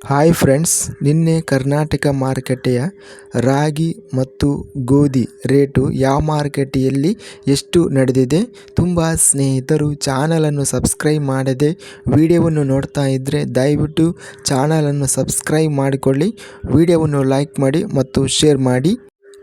Hi friends ನಿನ್ನೆ ಕರ್ನಾಟಕ ಮಾರುಕಟ್ಟೆಯ ರಾಗಿ ಮತ್ತು ಗೋಧಿ ರೇಟು ಯಾವ ಮಾರುಕಟ್ಟೆಯಲ್ಲಿ ಎಷ್ಟು ನಡೆದಿದೆ ತುಂಬ ಸ್ನೇಹಿತರು ಚಾನಲನ್ನು ಸಬ್ಸ್ಕ್ರೈಬ್ ಮಾಡದೆ ವಿಡಿಯೋವನ್ನು ನೋಡ್ತಾ ಇದ್ದರೆ ದಯವಿಟ್ಟು ಚಾನಲನ್ನು ಸಬ್ಸ್ಕ್ರೈಬ್ ಮಾಡಿಕೊಳ್ಳಿ, ವಿಡಿಯೋವನ್ನು ಲೈಕ್ ಮಾಡಿ ಮತ್ತು ಶೇರ್ ಮಾಡಿ.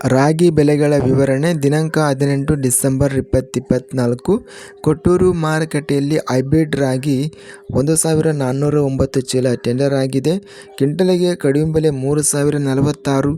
ರಾಗಿ ಬೆಲೆಗಳ ವಿವರಣೆ ದಿನಾಂಕ ಹದಿನೆಂಟು ಡಿಸೆಂಬರ್ ಇಪ್ಪತ್ತಿಪ್ಪತ್ನಾಲ್ಕು. ಕೊಟ್ಟೂರು ಮಾರುಕಟ್ಟೆಯಲ್ಲಿ ಹೈಬ್ರಿಡ್ ರಾಗಿ ಒಂದು ಸಾವಿರ ನಾನ್ನೂರ ಒಂಬತ್ತು ಚೀಲ ಟೆಂಡರ್ ಆಗಿದೆ. ಕ್ವಿಂಟಲಿಗೆ ಕಡಿಮೆ ಬೆಲೆ ಮೂರು ಸಾವಿರ ನಲವತ್ತಾರು,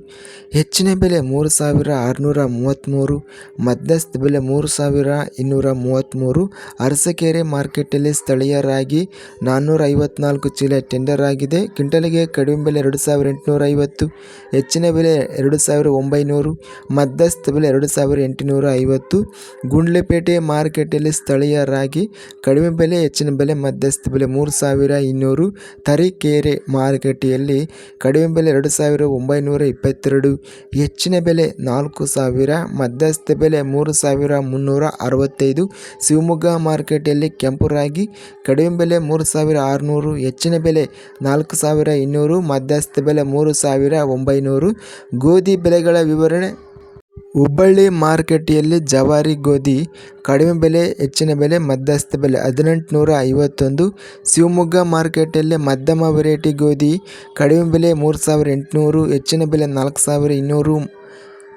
ಹೆಚ್ಚಿನ ಬೆಲೆ ಮೂರು ಸಾವಿರ ಆರುನೂರ ಮೂವತ್ತ್ಮೂರು, ಮಧ್ಯಸ್ಥ ಬೆಲೆ ಮೂರು ಸಾವಿರ ಇನ್ನೂರ ಮೂವತ್ತ್ಮೂರು. ಅರಸಕೆರೆ ಮಾರ್ಕೆಟಲ್ಲಿ ಸ್ಥಳೀಯ ರಾಗಿ ನಾನ್ನೂರ ಐವತ್ನಾಲ್ಕು ಚೀಲ ಟೆಂಡರ್ ಆಗಿದೆ. ಕ್ವಿಂಟಲಿಗೆ ಕಡಿಮೆ ಬೆಲೆ ಎರಡು ಸಾವಿರ ಎಂಟುನೂರ ಐವತ್ತು ಹೆಚ್ಚಿನ ಬೆಲೆ ಎರಡು ಸಾವಿರ ಒಂಬೈನೂರು ಮಧ್ಯಸ್ಥ ಬೆಲೆ ಎರಡು ಸಾವಿರದ ಎಂಟುನೂರ ಐವತ್ತು. ಗುಂಡ್ಲೆಪೇಟೆ ಮಾರುಕಟ್ಟೆಯಲ್ಲಿ ಸ್ಥಳೀಯ ರಾಗಿ ಕಡಿಮೆ ಬೆಲೆ, ಹೆಚ್ಚಿನ ಬೆಲೆ, ಮಧ್ಯಸ್ಥ ಬೆಲೆ ಮೂರು ಸಾವಿರ ಇನ್ನೂರು. ತರೀಕೆರೆ ಮಾರುಕಟ್ಟೆಯಲ್ಲಿ ಕಡಿಮೆ ಬೆಲೆ ಎರಡು ಸಾವಿರ ಒಂಬೈನೂರ ಇಪ್ಪತ್ತೆರಡು. ಹೆಚ್ಚಿನ ಬೆಲೆ ನಾಲ್ಕು ಸಾವಿರ, ಮಧ್ಯಸ್ಥ ಬೆಲೆ ಮೂರು ಸಾವಿರ ಮುನ್ನೂರ ಅರವತ್ತೈದು. ಶಿವಮೊಗ್ಗ ಮಾರುಕಟ್ಟೆಯಲ್ಲಿ ಕೆಂಪು ರಾಗಿ ಕಡಿಮೆ ಬೆಲೆ ಮೂರು ಸಾವಿರ ಆರುನೂರು, ಹೆಚ್ಚಿನ ಬೆಲೆ ನಾಲ್ಕು ಸಾವಿರ ಇನ್ನೂರು, ಮಧ್ಯಸ್ಥ ಬೆಲೆ ಮೂರು ಸಾವಿರ ಒಂಬೈನೂರು. ಗೋಧಿ ಬೆಲೆಗಳ ವಿವರಣೆ ಹುಬ್ಬಳ್ಳಿ ಮಾರುಕಟ್ಟೆಯಲ್ಲಿ ಜವಾರಿ ಗೋಧಿ, ಕಡಿಮೆ ಬೆಲೆ, ಹೆಚ್ಚಿನ ಬೆಲೆ, ಮಧ್ಯಸ್ಥ ಬೆಲೆ ಹದಿನೆಂಟುನೂರ ಐವತ್ತೊಂದು ಶಿವಮೊಗ್ಗ ಮಾರುಕಟ್ಟೆಯಲ್ಲಿ ಮಧ್ಯಮ ವೆರೈಟಿ ಗೋಧಿ, ಕಡಿಮೆ ಬೆಲೆ ಮೂರು ಸಾವಿರ ಎಂಟುನೂರು, ಹೆಚ್ಚಿನ ಬೆಲೆ ನಾಲ್ಕು ಸಾವಿರ ಇನ್ನೂರು,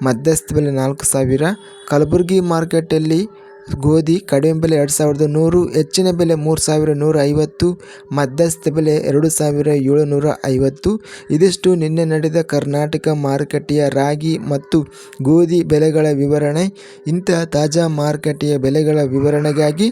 ಮಧ್ಯಸ್ಥ ಬೆಲೆ ನಾಲ್ಕು ಸಾವಿರ. ಕಲಬುರಗಿ ಮಾರುಕಟ್ಟೆಯಲ್ಲಿ ಗೋಧಿ ಕಡಿಮೆ ಬೆಲೆ ಎರಡು ಸಾವಿರದ ನೂರು, ಹೆಚ್ಚಿನ ಬೆಲೆ ಮೂರು ಸಾವಿರ ನೂರ ಐವತ್ತು, ಮಧ್ಯಸ್ಥ ಬೆಲೆ ಎರಡು ಸಾವಿರ ಏಳುನೂರ ಐವತ್ತು. ಇದಿಷ್ಟು ನಿನ್ನೆ ನಡೆದ ಕರ್ನಾಟಕ ಮಾರುಕಟ್ಟೆಯ ರಾಗಿ ಮತ್ತು ಗೋಧಿ ಬೆಲೆಗಳ ವಿವರಣೆ. ಇಂತಹ ತಾಜಾ ಮಾರುಕಟ್ಟೆಯ ಬೆಲೆಗಳ ವಿವರಣೆಗಾಗಿ